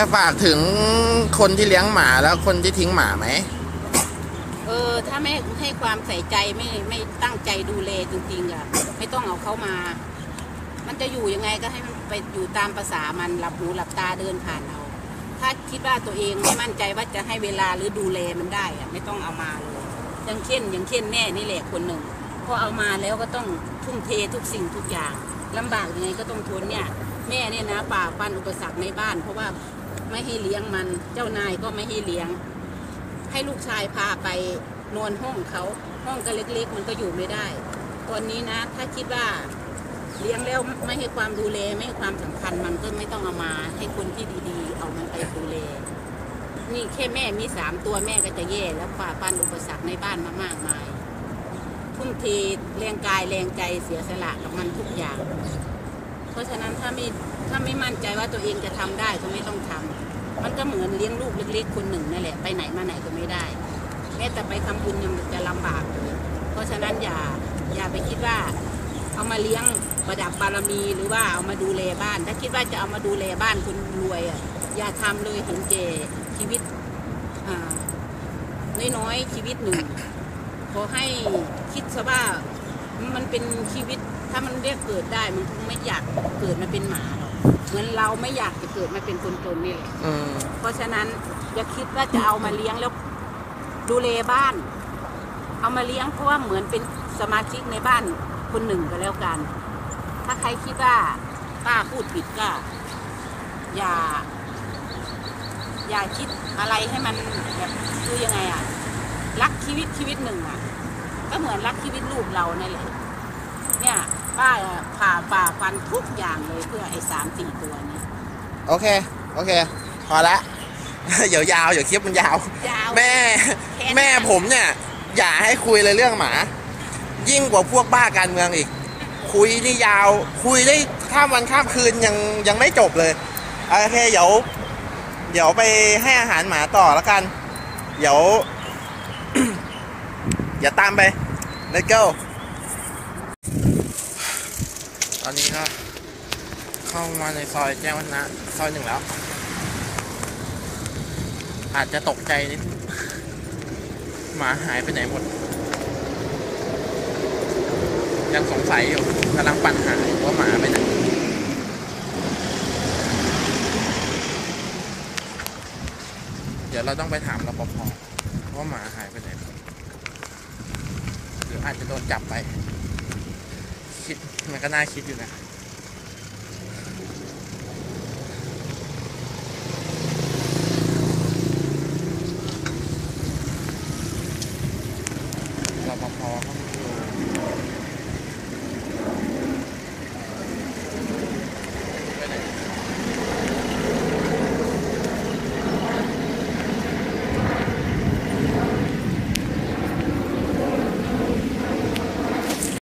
จะฝากถึงคนที่เลี้ยงหมาแล้วคนที่ทิ้งหมาไหม เออ ถ้าไม่ให้ความใส่ใจไม่ไม่ตั้งใจดูแลจริงๆอะไม่ต้องเอาเขามา มันจะอยู่ยังไงก็ให้มันไปอยู่ตามภาษามันหลับหูหลับตาเดินผ่านเอาถ้าคิดว่าตัวเองไม่มั่นใจว่าจะให้เวลาหรือดูแลมันได้อะไม่ต้องเอามาเลยอย่างเช่นอย่างเช่นแม่นี่แหละคนหนึ่งพอเอามาแล้วก็ต้องทุ่มเททุกสิ่งทุกอย่างลำบากยังไงก็ต้องทนเนี่ยแม่เนี่ยนะป่าปันอุปสรรคในบ้าน เพราะว่า ไม่ให้เลี้ยงมัน เจ้านายก็ไม่ให้เลี้ยง ให้ลูกชายพาไปนอนห้องเขา ห้องก็เล็กๆ มันก็อยู่ไม่ได้ ตอนนี้นะ ถ้าคิดว่าเลี้ยงแล้วไม่ให้ความดูแลไม่ให้ความสำคัญมันก็ไม่ต้องเอามา ให้คนที่ดีๆ เอามันไปดูแล นี่แค่แม่มีสามตัวแม่ก็จะแย่แล้วฝ่าฟันอุปสรรคในบ้านมามากมาย ทุ่มเทแรงกายแรงใจเสียสละกับมันทุกอย่าง เพราะฉะนั้นถ้าไม่ถ้าไม่มั่นใจว่าตัวเองจะทำได้ก็ไม่ต้องทำมันก็เหมือนเลี้ยงลูกเล็กๆคนหนึ่งนั่นแหละไปไหนมาไหนก็ไม่ได้แม้แต่ไปทำบุญยังจะลำบากเพราะฉะนั้นอย่าอย่าไปคิดว่า เอามาเลี้ยงประดับบารมีหรือว่าเอามาดูแลบ้าน ถ้าคิดว่าจะเอามาดูแลบ้านคนรวยอะอย่าทำเลยถึงแก่ชีวิตน้อยๆชีวิตหนึ่งขอให้คิดซะว่า มันเป็นชีวิตถ้ามันเรียกเกิดได้มันคงไม่อยากเกิดมาเป็นหมาหรอกเหมือนเราไม่อยากจะเกิดมาเป็นคนจนนี่แหละอืมเพราะฉะนั้นอย่าคิดว่าจะเอามาเลี้ยงแล้วดูแลบ้าน เอามาเลี้ยงเพราะว่าเหมือนเป็นสมาชิกในบ้านคนหนึ่งก็แล้วกัน ถ้าใครคิดว่าป้าพูดผิดก็ อย่า อย่าคิดอะไรให้มันแบบคือยังไงอะรักชีวิตชีวิตหนึ่งอะ ก็เหมือนรักชีวิตลูกเรานั่นแหละเนี่ยป้าผ่าฝ่าฟันทุกอย่างเลยเพื่อไอ้สามสี่ตัวนี้ โอเค โอเค พอละ เดี๋ยวยาวเดี๋ยวคลิปมันยาว ยาว แม่แค่นั้นแม่ผมเนี่ย อย่าให้คุยเลยเรื่องหมา ยิ่งกว่าพวกบ้าการเมืองอีก คุยนี่ยาว คุยได้ข้ามวันข้ามคืนยังยังไม่จบเลย โอเค เดี๋ยว เดี๋ยวไปให้อาหารหมาต่อแล้วกัน เดี๋ยว อย่าตามไป let's go ตอนนี้ก็เข้ามาในซอยแจ้งวัฒนะซอยหนึ่งแล้ว อาจจะตกใจนิดหมาหายไปไหนหมด ยังสงสัยอยู่กำลังปั่นหายว่าหมาไปไหนเดี๋ยวเราต้องไปถามรปภว่าหมาหายไปไหน ดหรืออาจจะโดนจับไป คิดมันก็น่าคิดอยู่นะรปภเขา